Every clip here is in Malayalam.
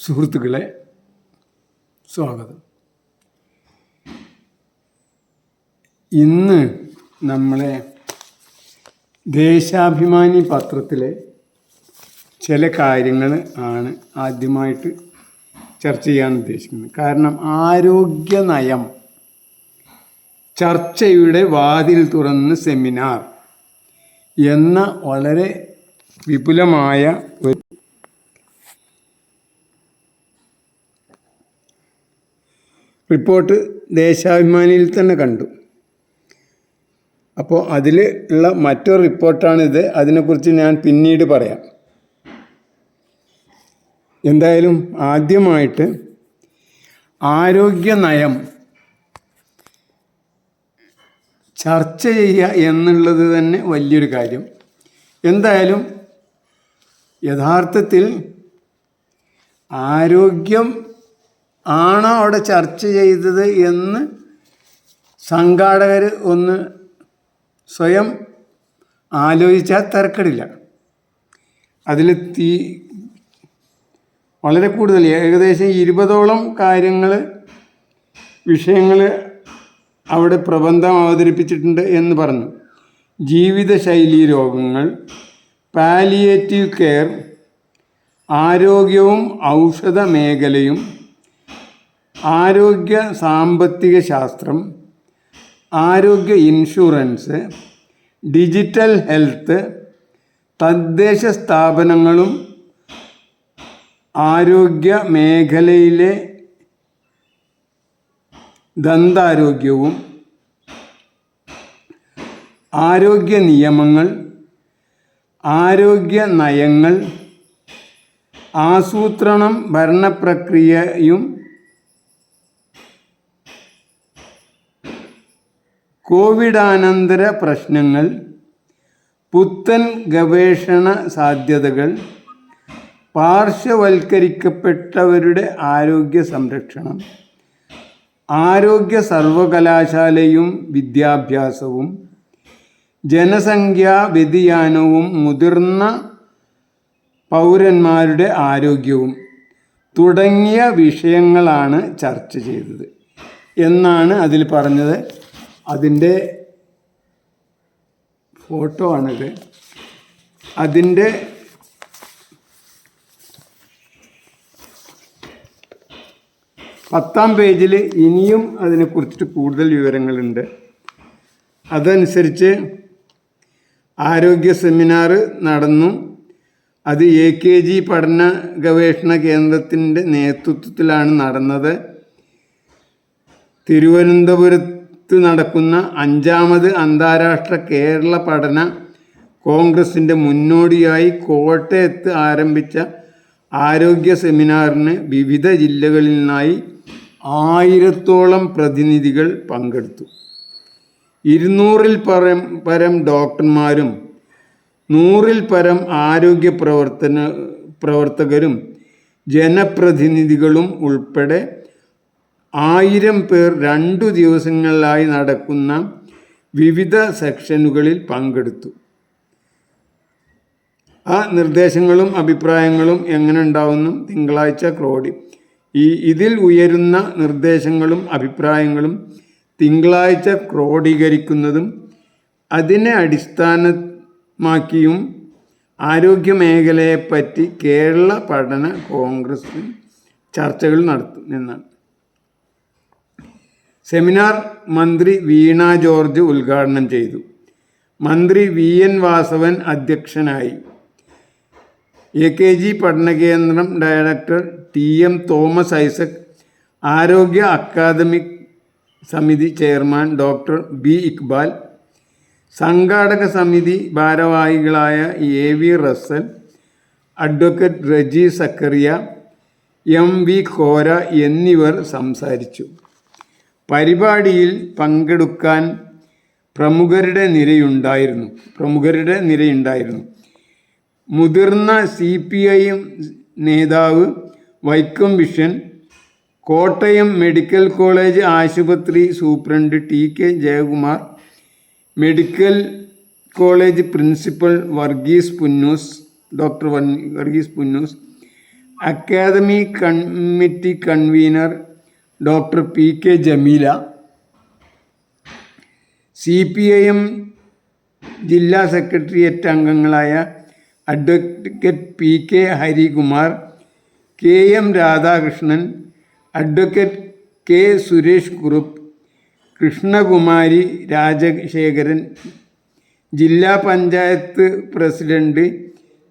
സുഹൃത്തുക്കളെ സ്വാഗതം. ഇന്ന് നമ്മളെ ദേശാഭിമാനി പത്രത്തിലെ ചില കാര്യങ്ങൾ ആണ് ആദ്യമായിട്ട് ചർച്ച ചെയ്യാൻ ഉദ്ദേശിക്കുന്നത്. കാരണം ആരോഗ്യ നയം ചർച്ചയുടെ വാതിൽ തുറന്ന് സെമിനാർ എന്ന വളരെ വിപുലമായ ഒരു റിപ്പോർട്ട് ദേശാഭിമാനിയിൽ തന്നെ കണ്ടു. അപ്പോൾ അതിൽ ഉള്ള മറ്റൊരു റിപ്പോർട്ടാണിത് അതിനെക്കുറിച്ച് ഞാൻ പിന്നീട് പറയാം. എന്തായാലും ആദ്യമായിട്ട് ആരോഗ്യ നയം ചർച്ച ചെയ്യുക എന്നുള്ളത് തന്നെ വലിയൊരു കാര്യം. എന്തായാലും യഥാർത്ഥത്തിൽ ആരോഗ്യം ആണോ അവിടെ ചർച്ച ചെയ്തത് എന്ന് സംഘാടകർ ഒന്ന് സ്വയം ആലോചിച്ചാൽ തിരക്കടില്ല അതിൽ തീ വളരെ കൂടുതൽ ഏകദേശം ഇരുപതോളം കാര്യങ്ങൾ വിഷയങ്ങൾ അവിടെ പ്രബന്ധം അവതരിപ്പിച്ചിട്ടുണ്ട് എന്ന് പറഞ്ഞു. ജീവിതശൈലി രോഗങ്ങൾ പാലിയേറ്റീവ് കെയർ ആരോഗ്യവും ഔഷധ മേഖലയും ആരോഗ്യ സാമ്പത്തിക ശാസ്ത്രം ആരോഗ്യ ഇൻഷുറൻസ് ഡിജിറ്റൽ ഹെൽത്ത് തദ്ദേശ സ്ഥാപനങ്ങളും ആരോഗ്യ മേഖലയിലെ ദന്താരോഗ്യവും ആരോഗ്യ നിയമങ്ങൾ ആരോഗ്യ നയങ്ങൾ ആസൂത്രണം ഭരണപ്രക്രിയയും കോവിഡാനന്തര പ്രശ്നങ്ങൾ പുത്തൻ ഗവേഷണ സാധ്യതകൾ പാർശ്വവൽക്കരിക്കപ്പെട്ടവരുടെ ആരോഗ്യ സംരക്ഷണം ആരോഗ്യ സർവകലാശാലയും വിദ്യാഭ്യാസവും ജനസംഖ്യാ വ്യതിയാനവും മുതിർന്ന പൗരന്മാരുടെ ആരോഗ്യവും തുടങ്ങിയ വിഷയങ്ങളാണ് ചർച്ച ചെയ്തത്. എന്നാണ് അതിൽ പറഞ്ഞത്. അതിന്റെ ഫോട്ടോ ആണിത്. അതിന്റെ പത്താം പേജിൽ ഇനിയും അതിനെക്കുറിച്ചിട്ട് കൂടുതൽ വിവരങ്ങളുണ്ട്. അതനുസരിച്ച് ആരോഗ്യ സെമിനാർ നടന്നു. അത് എ കെ ജി പഠന ഗവേഷണ കേന്ദ്രത്തിന്റെ നേതൃത്വത്തിലാണ് നടന്നത്. തിരുവനന്തപുരത്ത് നടക്കുന്ന അഞ്ചാമത് അന്താരാഷ്ട്ര കേരള പഠന കോൺഗ്രസിന്റെ മുന്നോടിയായി കോട്ടയത്ത് ആരംഭിച്ച ആരോഗ്യ സെമിനാറിന് വിവിധ ജില്ലകളിൽ നിന്നായി ആയിരത്തോളം പ്രതിനിധികൾ പങ്കെടുത്തു. ഇരുന്നൂറിൽ പരം പരം ഡോക്ടർമാരും നൂറിൽ പരം ആരോഗ്യ പ്രവർത്തന പ്രവർത്തകരും ജനപ്രതിനിധികളും ഉൾപ്പെടെ ആയിരം പേർ രണ്ടു ദിവസങ്ങളിലായി നടക്കുന്ന വിവിധ സെക്ഷനുകളിൽ പങ്കെടുത്തു. ആ നിർദ്ദേശങ്ങളും അഭിപ്രായങ്ങളും എങ്ങനെ ഉണ്ടാവുന്നു? തിങ്കളാഴ്ച ക്രോഡി. ഈ ഇതിൽ ഉയരുന്ന നിർദ്ദേശങ്ങളും അഭിപ്രായങ്ങളും തിങ്കളാഴ്ച ക്രോഡീകരിക്കുന്നതും അതിനെ അടിസ്ഥാനമാക്കിയും ആരോഗ്യ മേഖലയെപ്പറ്റി കേരള പഠന കോൺഗ്രസ് ചർച്ചകൾ നടത്തും എന്നാണ്. സെമിനാർ മന്ത്രി വീണ ജോർജ് ഉദ്ഘാടനം ചെയ്തു. മന്ത്രി വി എൻ വാസവൻ അധ്യക്ഷനായി. A K G പഠനകേന്ദ്രം director T M Thomas Isaac ആരോഗ്യ അക്കാദമിക് സമിതി ചെയർമാൻ ഡോക്ടർ ബി ഇക്ബാൽ സംഘാടക സമിതി ഭാരവാഹികളായ A V Russel advocate Reji Zachariah M V Khora എന്നിവർ സംസാരിച്ചു. പരിപാടിയിൽ പങ്കെടുക്കാൻ പ്രമുഖരുടെ നിരയുണ്ടായിരുന്നു. പ്രമുഖരുടെ നിരയുണ്ടായിരുന്നു. മുതിർന്ന സി പി ഐ നേതാവ് വൈക്കം വിഷൻ കോട്ടയം മെഡിക്കൽ കോളേജ് ആശുപത്രി superintendent T K Jayakumar medical college principal Varghese Punnoose doctor Varghese Punnoose academy committee convener doctor P K Jameela C P I M ജില്ലാ സെക്രട്ടേറിയറ്റ് അംഗങ്ങളായ advocate P K Harikumar K M Radhakrishnan advocate K Suresh Kurup Krishnakumari Rajasekharan ജില്ലാ panchayat president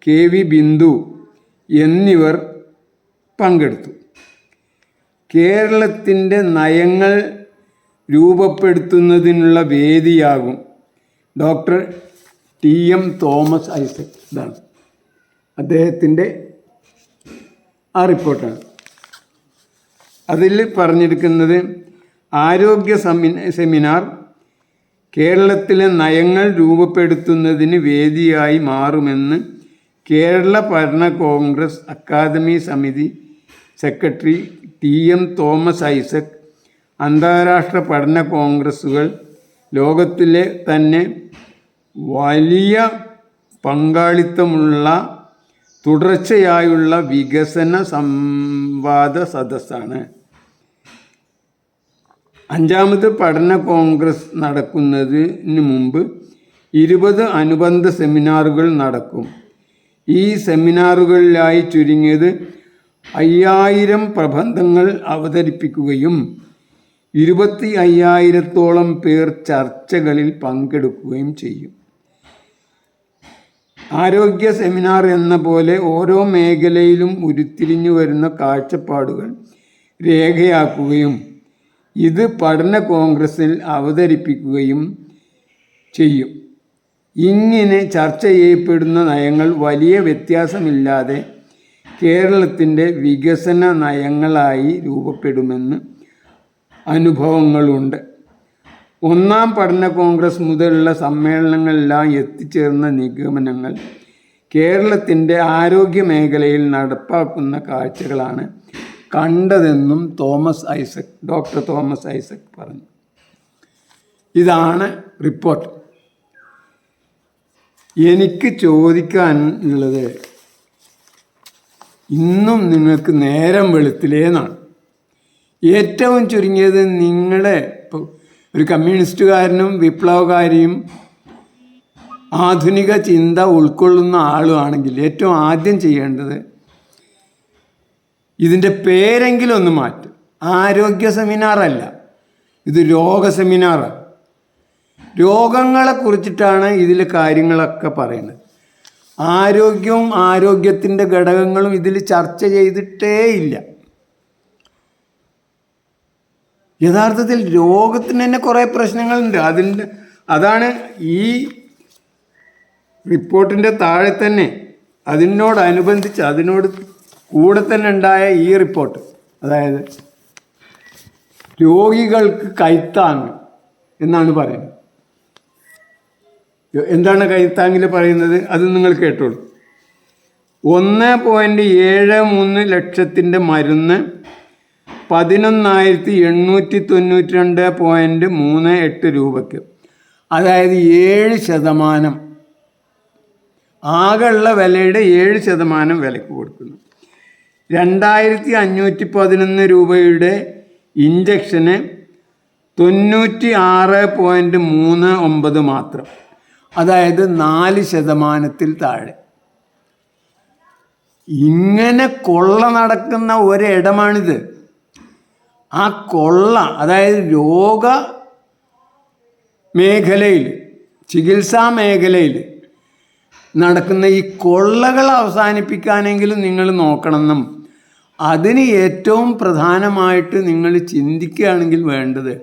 K V Bindu എന്നിവർ പങ്കെടുത്തു. കേരളത്തിന്റെ നയങ്ങൾ രൂപപ്പെടുത്തുന്നതിനുള്ള വേദിയാകും doctor T M Thomas Isaac. ഇതാണ് അദ്ദേഹത്തിന്റെ ആ റിപ്പോർട്ടാണ്. അതിൽ പറഞ്ഞിരിക്കുന്നത് ആരോഗ്യ സെമി സെമിനാർ കേരളത്തിലെ നയങ്ങൾ രൂപപ്പെടുത്തുന്നതിന് വേദിയായി മാറുമെന്ന് കേരള ഭരണ കോൺഗ്രസ് അക്കാദമി സമിതി secretary T M Thomas Isaac അന്താരാഷ്ട്ര പഠന കോൺഗ്രസ്സുകൾ ലോകത്തിലെ തന്നെ വലിയ പങ്കാളിത്തമുള്ള തുടർച്ചയായുള്ള വികസന സംവാദ സദസ്സാണ്. അഞ്ചാമത് പഠന കോൺഗ്രസ് നടക്കുന്നതിന് മുമ്പ് ഇരുപത് അനുബന്ധ സെമിനാറുകൾ നടക്കും. ഈ സെമിനാറുകളിലായി ചുരുങ്ങിയത് അയ്യായിരം പ്രബന്ധങ്ങൾ അവതരിപ്പിക്കുകയും ഇരുപത്തി അയ്യായിരത്തോളം പേർ ചർച്ചകളിൽ പങ്കെടുക്കുകയും ചെയ്യും. ആരോഗ്യ സെമിനാർ എന്ന പോലെ ഓരോ മേഖലയിലും ഉരുത്തിരിഞ്ഞു വരുന്ന കാഴ്ചപ്പാടുകൾ രേഖയാക്കുകയും ഇത് പഠന കോൺഗ്രസിൽ അവതരിപ്പിക്കുകയും ചെയ്യും. ഇങ്ങനെ ചർച്ച ചെയ്യപ്പെടുന്ന നയങ്ങൾ വലിയ വ്യത്യാസമില്ലാതെ കേരളത്തിന്റെ വികസന നയങ്ങളായി രൂപപ്പെടുമെന്ന് അനുഭവങ്ങളുണ്ട്. ഒന്നാം പഠന കോൺഗ്രസ് മുതലുള്ള സമ്മേളനങ്ങളെല്ലാം എത്തിച്ചേർന്ന നിഗമനങ്ങൾ കേരളത്തിന്റെ ആരോഗ്യ മേഖലയിൽ നടപ്പാക്കുന്ന കാഴ്ചകളാണ് കണ്ടതെന്നും തോമസ് ഐസക് ഡോക്ടർ തോമസ് ഐസക് പറഞ്ഞു. ഇതാണ് റിപ്പോർട്ട്. എനിക്ക് ചോദിക്കാനുള്ളത് ഇന്നും നിങ്ങൾക്ക് നേരം വെളുത്തിലേന്നാണ് ഏറ്റവും ചുരുങ്ങിയത് നിങ്ങളെ ഒരു കമ്മ്യൂണിസ്റ്റുകാരനും വിപ്ലവകാരിയും ആധുനിക ചിന്ത ഉൾക്കൊള്ളുന്ന ആളുമാണെങ്കിൽ ഏറ്റവും ആദ്യം ചെയ്യേണ്ടത് ഇതിന്റെ പേരെങ്കിലും ഒന്ന് മാറ്റും. ആരോഗ്യ സെമിനാറല്ല ഇത് രോഗ സെമിനാറാണ്. രോഗങ്ങളെ കുറിച്ചിട്ടാണ് ഇതിൽ കാര്യങ്ങളൊക്കെ പറയുന്നത്. ആരോഗ്യവും ആരോഗ്യത്തിന്റെ ഘടകങ്ങളും ഇതിൽ ചർച്ച ചെയ്തിട്ടേ ഇല്ല. യഥാർത്ഥത്തിൽ രോഗത്തിന് തന്നെ കുറേ പ്രശ്നങ്ങളുണ്ട്. അതിന്റെ അതാണ് ഈ റിപ്പോർട്ടിന്റെ താഴെ തന്നെ അതിനോടനുബന്ധിച്ച് അതിനോട് കൂടെ തന്നെ ഉണ്ടായ ഈ റിപ്പോർട്ട്. അതായത് രോഗികൾക്ക് കൈത്താങ് എന്നാണ് പറയുന്നത്. എന്താണ് കൈത്താങ്ങിൽ പറയുന്നത്? അത് നിങ്ങൾ കേട്ടോളൂ. ഒന്ന് പോയിന്റ് ഏഴ് മൂന്ന് ലക്ഷത്തിന്റെ മരുന്ന് പതിനൊന്നായിരത്തി എണ്ണൂറ്റി തൊണ്ണൂറ്റി രണ്ട് പോയിന്റ് മൂന്ന് എട്ട് രൂപയ്ക്ക്. അതായത് ഏഴ് ശതമാനം. ആകെയുള്ള വിലയുടെ ഏഴ് ശതമാനം വിലക്ക് കൊടുക്കുന്നു. രണ്ടായിരത്തി അഞ്ഞൂറ്റി പതിനൊന്ന് രൂപയുടെ ഇഞ്ചക്ഷന് തൊണ്ണൂറ്റി ആറ് പോയിന്റ് മൂന്ന് ഒമ്പത് മാത്രം. അതായത് നാല് ശതമാനത്തിൽ താഴെ. ഇങ്ങനെ കൊള്ള നടക്കുന്ന ഒരിടമാണിത്. ആ കൊള്ള അതായത് രോഗ മേഖലയിൽ ചികിത്സാ മേഖലയിൽ നടക്കുന്ന ഈ കൊള്ളകൾ അവസാനിപ്പിക്കാനെങ്കിലും നിങ്ങൾ നോക്കണമെന്നും അതിന് ഏറ്റവും പ്രധാനമായിട്ട് നിങ്ങൾ ചിന്തിക്കുകയാണെങ്കിൽ വേണ്ടത്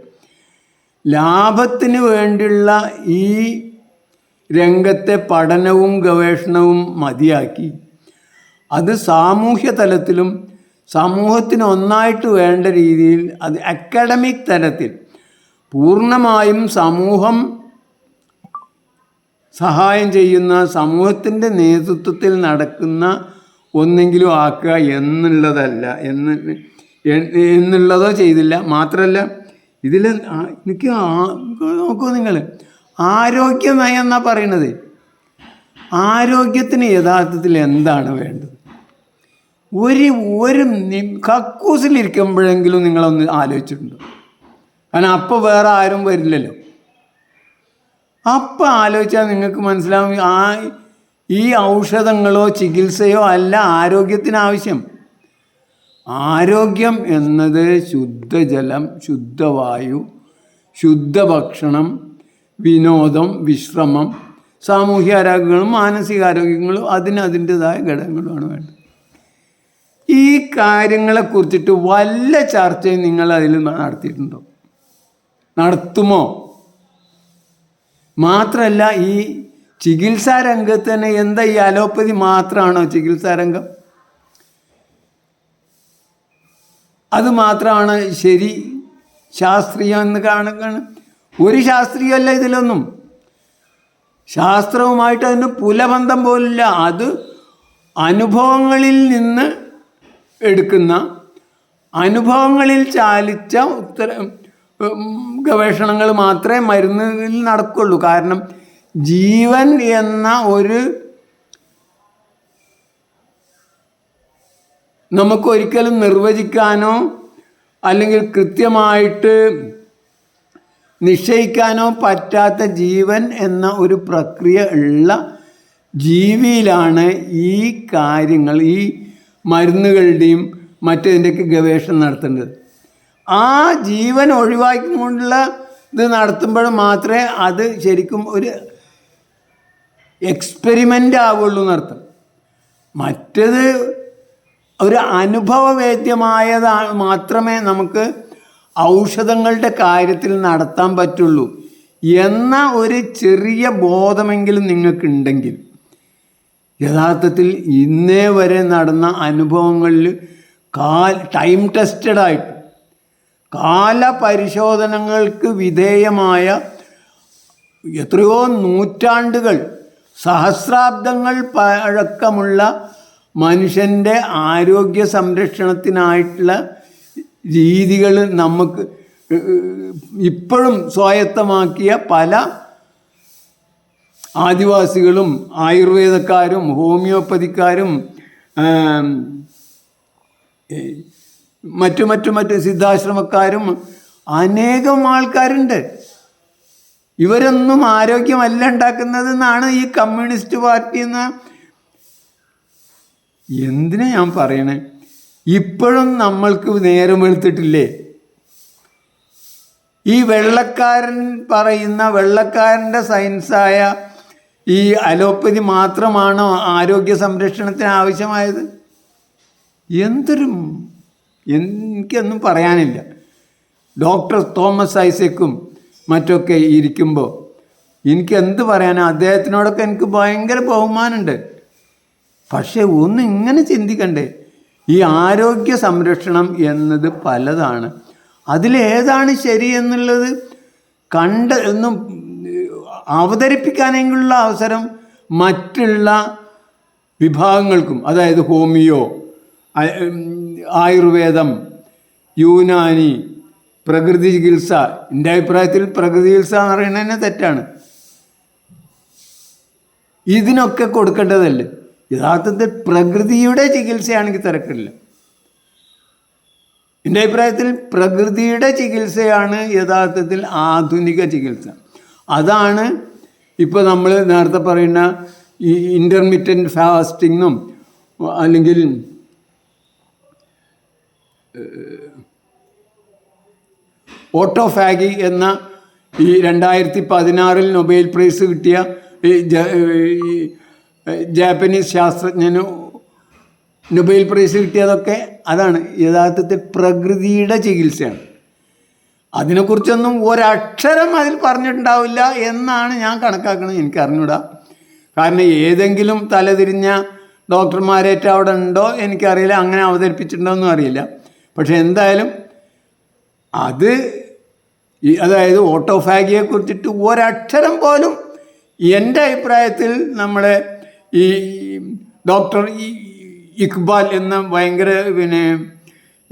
ലാഭത്തിന് വേണ്ടിയുള്ള ഈ രംഗത്തെ പഠനവും ഗവേഷണവും മതിയാക്കി. അത് സാമൂഹ്യ തലത്തിലും സമൂഹത്തിന് ഒന്നായിട്ട് വേണ്ട രീതിയിൽ അത് അക്കാഡമിക് തലത്തിൽ പൂർണമായും സമൂഹം സഹായം ചെയ്യുന്ന സമൂഹത്തിന്റെ നേതൃത്വത്തിൽ നടക്കുന്ന ഒന്നെങ്കിലും ആക്കുക എന്നുള്ളതല്ല. എന്ന് എന്നുള്ളതോ ചെയ്തില്ല. മാത്രമല്ല ഇതിൽ എനിക്ക് നോക്കൂ നിങ്ങൾ ആരോഗ്യ നയം എന്നാണ് പറയണത്? ആരോഗ്യത്തിന് യഥാർത്ഥത്തിൽ എന്താണ് വേണ്ടത്? ഒരു ഒരു കക്കൂസിലിരിക്കുമ്പോഴെങ്കിലും നിങ്ങളൊന്ന് ആലോചിച്ചിട്ടുണ്ടോ? കാരണം അപ്പോൾ വേറെ ആരും വരില്ലല്ലോ. അപ്പം ആലോചിച്ചാൽ നിങ്ങൾക്ക് മനസ്സിലാവും ആ ഈ ഔഷധങ്ങളോ ചികിത്സയോ അല്ല ആരോഗ്യത്തിന് ആവശ്യം. ആരോഗ്യം എന്നത് ശുദ്ധജലം ശുദ്ധവായു ശുദ്ധഭക്ഷണം വിനോദം വിശ്രമം സാമൂഹ്യ ആരോഗ്യങ്ങളും മാനസികാരോഗ്യങ്ങളും അതിന് അതിന്റെതായ ഘടകങ്ങളുമാണ് വേണ്ടത്. ഈ കാര്യങ്ങളെക്കുറിച്ചിട്ട് വല്ല ചർച്ചയും നിങ്ങൾ അതിൽ നടത്തിയിട്ടുണ്ടോ? നടത്തുമോ? മാത്രമല്ല ഈ ചികിത്സാ രംഗത്ത് തന്നെ എന്താ ഈ അലോപ്പതി മാത്രമാണോ ചികിത്സാ രംഗം? അത് മാത്രമാണ് ശരി ശാസ്ത്രീയം എന്ന് കാണുകയാണ് ഒരു ശാസ്ത്രീയമല്ല ഇതിലൊന്നും. ശാസ്ത്രവുമായിട്ട് അതിന് പുലബന്ധം പോലില്ല. അത് അനുഭവങ്ങളിൽ നിന്ന് എടുക്കുന്ന അനുഭവങ്ങളിൽ ചാലിച്ച ഉത്തര ഗവേഷണങ്ങൾ മാത്രമേ മരുന്നിൽ നടക്കുള്ളൂ. കാരണം ജീവൻ എന്ന ഒരു നമുക്കൊരിക്കലും നിർവചിക്കാനോ അല്ലെങ്കിൽ കൃത്യമായിട്ട് നിശ്ചയിക്കാനോ പറ്റാത്ത ജീവൻ എന്ന ഒരു പ്രക്രിയ ഉള്ള ജീവിയിലാണ് ഈ കാര്യങ്ങൾ ഈ മരുന്നുകളുടെയും മറ്റതിന്റെയൊക്കെ ഗവേഷണം നടത്തേണ്ടത്. ആ ജീവൻ ഒഴിവാക്കിക്കൊണ്ടുള്ള ഇത് നടത്തുമ്പോൾ മാത്രമേ അത് ശരിക്കും ഒരു എക്സ്പെരിമെന്റ് ആവുള്ളൂ എന്നർത്ഥം മറ്റത് ഒരു അനുഭവവേദ്യമായതാ മാത്രമേ നമുക്ക് ഔഷധങ്ങളുടെ കാര്യത്തിൽ നടത്താൻ പറ്റുള്ളൂ എന്ന ഒരു ചെറിയ ബോധമെങ്കിലും നിങ്ങൾക്കുണ്ടെങ്കിൽ യഥാർത്ഥത്തിൽ ഇന്നേ വരെ നടന്ന അനുഭവങ്ങളിൽ കാൽ ടൈം ടെസ്റ്റഡ് ആയിട്ട് കാലപരിശോധനകൾക്ക് വിധേയമായ എത്രയോ നൂറ്റാണ്ടുകൾ സഹസ്രാബ്ദങ്ങൾ പഴക്കമുള്ള മനുഷ്യന്റെ ആരോഗ്യ സംരക്ഷണത്തിനായിട്ടുള്ള രീതികൾ നമുക്ക് ഇപ്പോഴും സ്വായത്തമാക്കിയ പല ആദിവാസികളും ആയുർവേദക്കാരും ഹോമിയോപ്പതിക്കാരും മറ്റു മറ്റു മറ്റു സിദ്ധാശ്രമക്കാരും അനേകം ആൾക്കാരുണ്ട്. ഇവരൊന്നും ആരോഗ്യമല്ല ഉണ്ടാക്കുന്നതെന്നാണ് ഈ കമ്മ്യൂണിസ്റ്റ് പാർട്ടി എന്ന എന്തിനാ ഞാൻ പറയണേ? ഇപ്പോഴും നമ്മൾക്ക് നേരം വെളുത്തിട്ടില്ലേ? ഈ വെള്ളക്കാരൻ പറയുന്ന വെള്ളക്കാരന്റെ സയൻസായ ഈ അലോപ്പതി മാത്രമാണോ ആരോഗ്യ സംരക്ഷണത്തിന് ആവശ്യമായത്? എന്തൊരു എനിക്കൊന്നും പറയാനില്ല. ഡോക്ടർ തോമസ് ഐസക്കും മറ്റൊക്കെ ഇരിക്കുമ്പോൾ എനിക്ക് എന്ത് പറയാനാണ് അദ്ദേഹത്തിനോടൊക്കെ എനിക്ക് ഭയങ്കര ബഹുമാനമുണ്ട്. പക്ഷേ ഒന്ന് ഇങ്ങനെ ചിന്തിക്കണ്ടേ? ഈ ആരോഗ്യ സംരക്ഷണം എന്നത് പലതാണ്. അതിലേതാണ് ശരി എന്നുള്ളത് എന്നും ഒന്നും അവതരിപ്പിക്കാനെങ്കിലുള്ള അവസരം മറ്റുള്ള വിഭാഗങ്ങൾക്കും അതായത് ഹോമിയോ ആയുർവേദം യൂനാനി പ്രകൃതി ചികിത്സ എന്റെ അഭിപ്രായത്തിൽ പ്രകൃതി ചികിത്സ എന്ന് പറയുന്നത് തന്നെ തെറ്റാണ്. ഇതിനൊക്കെ കൊടുക്കേണ്ടതല്ലേ? യഥാർത്ഥത്തിൽ പ്രകൃതിയുടെ ചികിത്സയാണെങ്കിൽ തിരക്കില്ല. എന്റെ അഭിപ്രായത്തിൽ പ്രകൃതിയുടെ ചികിത്സയാണ് യഥാർത്ഥത്തിൽ ആധുനിക ചികിത്സ. അതാണ് ഇപ്പോൾ നമ്മൾ നേരത്തെ പറയുന്ന ഈ ഇന്റർമീഡിയറ്റ് ഫാസ്റ്റിങ്ങും അല്ലെങ്കിൽ ഓട്ടോഫാഗി എന്ന ഈ രണ്ടായിരത്തി പതിനാറിൽ നൊബേൽ പ്രൈസ് കിട്ടിയ ഈ ജാപ്പനീസ് ശാസ്ത്രജ്ഞന് നൊബേൽ പ്രൈസ് കിട്ടിയതൊക്കെ അതാണ് യഥാർത്ഥത്തിൽ പ്രകൃതിയുടെ ചികിത്സയാണ്. അതിനെക്കുറിച്ചൊന്നും ഒരക്ഷരം അതിൽ പറഞ്ഞിട്ടുണ്ടാവില്ല എന്നാണ് ഞാൻ കണക്കാക്കുന്നത് എനിക്ക് അറിഞ്ഞൂടാ. കാരണം ഏതെങ്കിലും തലതിരിഞ്ഞ ഡോക്ടർമാരേറ്റ് അവിടെ ഉണ്ടോ എനിക്കറിയില്ല അങ്ങനെ അവതരിപ്പിച്ചിട്ടുണ്ടോ എന്നും അറിയില്ല. പക്ഷെ എന്തായാലും അത് അതായത് ഓട്ടോഫാഗിയെ കുറിച്ചിട്ട് ഒരക്ഷരം പോലും എന്റെ അഭിപ്രായത്തിൽ നമ്മുടെ ഈ ഡോക്ടർ ഇക്ബാൽ എന്ന ഭയങ്കര പിന്നെ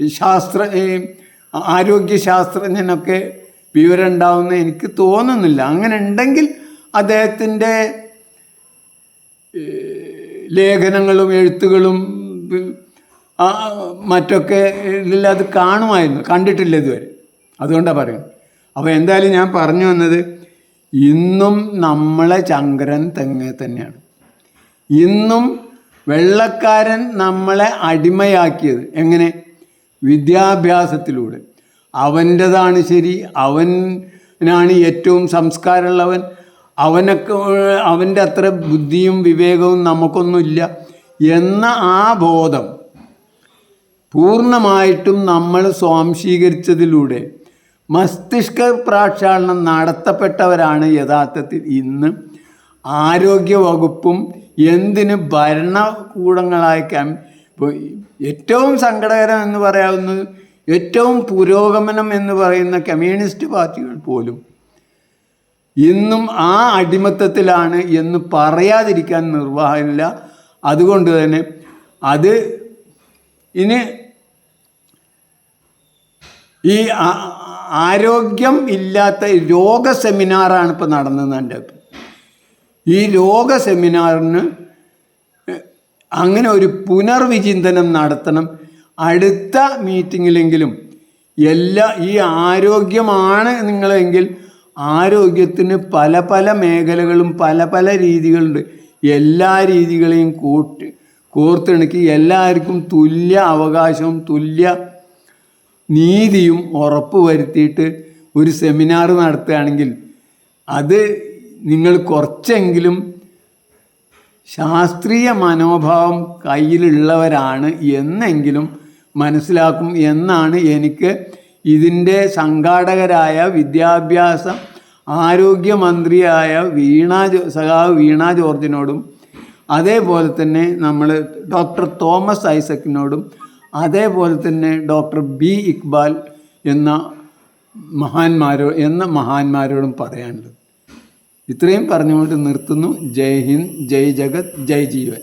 ശാസ്ത്ര ആരോഗ്യശാസ്ത്രജ്ഞനൊക്കെ ആരോഗ്യ ശാസ്ത്രജ്ഞനൊക്കെ വിവരം ഉണ്ടാവുമെന്ന് എനിക്ക് തോന്നുന്നില്ല. അങ്ങനെ ഉണ്ടെങ്കിൽ അദ്ദേഹത്തിന്റെ ലേഖനങ്ങളും എഴുത്തുകളും മറ്റൊക്കെ ഇതിൽ അത് കാണുമായിരുന്നു. കണ്ടിട്ടില്ല ഇതുവരെ. അതുകൊണ്ടാണ് പറയുന്നത്. അപ്പോൾ എന്തായാലും ഞാൻ പറഞ്ഞു വന്നത് ഇന്നും നമ്മളെ ചങ്കരൻ തെങ്ങ് തന്നെയാണ്. ഇന്നും വെള്ളക്കാരൻ നമ്മളെ അടിമയാക്കിയത് എങ്ങനെ? വിദ്യാഭ്യാസത്തിലൂടെ. അവന്റെതാണ് ശരി അവനാണ് ഏറ്റവും സംസ്കാരമുള്ളവൻ. അവനൊക്കെ അവന്റെ അത്ര ബുദ്ധിയും വിവേകവും നമുക്കൊന്നുമില്ല എന്ന ആ ബോധം പൂർണമായിട്ടും നമ്മൾ സ്വാംശീകരിച്ചതിലൂടെ മസ്തിഷ്ക പ്രാക്ഷാളനം നടത്തപ്പെട്ടവരാണ് യഥാർത്ഥത്തിൽ ഇന്ന്. ആരോഗ്യ വകുപ്പും എന്തിന് ഭരണകൂടങ്ങളായി ക്യാം- ഏറ്റവും സങ്കടകരം എന്ന് പറയാവുന്നത് ഏറ്റവും പുരോഗമനം എന്ന് പറയുന്ന കമ്മ്യൂണിസ്റ്റ് പാർട്ടികൾ പോലും ഇന്നും ആ അടിമത്തത്തിലാണ് എന്ന് പറയാതിരിക്കാൻ നിർവാഹമില്ല അതുകൊണ്ട് തന്നെ അത് ഇനി ഈ ആരോഗ്യം ഇല്ലാത്ത രോഗ സെമിനാറാണ് ഇപ്പോൾ നടന്നത് എന്റെ. ഈ ലോക സെമിനാറിന് അങ്ങനെ ഒരു പുനർവിചിന്തനം നടത്തണം. അടുത്ത മീറ്റിങ്ങിലെങ്കിലും എല്ലാ ഈ ആരോഗ്യമാണ് നിങ്ങളെങ്കിൽ ആരോഗ്യത്തിന് പല പല മേഖലകളും പല പല രീതികളുണ്ട്. എല്ലാ രീതികളെയും കൂട്ടി കോർത്തിണക്കി എല്ലാവർക്കും തുല്യ അവകാശവും തുല്യ നീതിയും ഉറപ്പ് വരുത്തിയിട്ട് ഒരു സെമിനാർ നടത്തുകയാണെങ്കിൽ അത് നിങ്ങൾ കുറച്ചെങ്കിലും ശാസ്ത്രീയ മനോഭാവം കയ്യിലുള്ളവരാണ് എന്നെങ്കിലും മനസ്സിലാക്കും എന്നാണ് എനിക്ക് ഇതിന്റെ സംഘാടകരായ വിദ്യാഭ്യാസ ആരോഗ്യമന്ത്രിയായ വീണ സഖാവ് വീണ ജോർജിനോടും അതേപോലെ തന്നെ നമ്മൾ ഡോക്ടർ തോമസ് ഐസക്കിനോടും അതേപോലെ തന്നെ ഡോക്ടർ ബി ഇക്ബാൽ എന്ന മഹാന്മാരോ എന്ന മഹാന്മാരോടും പറയാനുള്ളത്. ഇത്രയും പറഞ്ഞുകൊണ്ട് നിർത്തുന്നു. ജയ് ഹിന്ദ് ജയ് ജഗത് ജയ് ജീവൻ.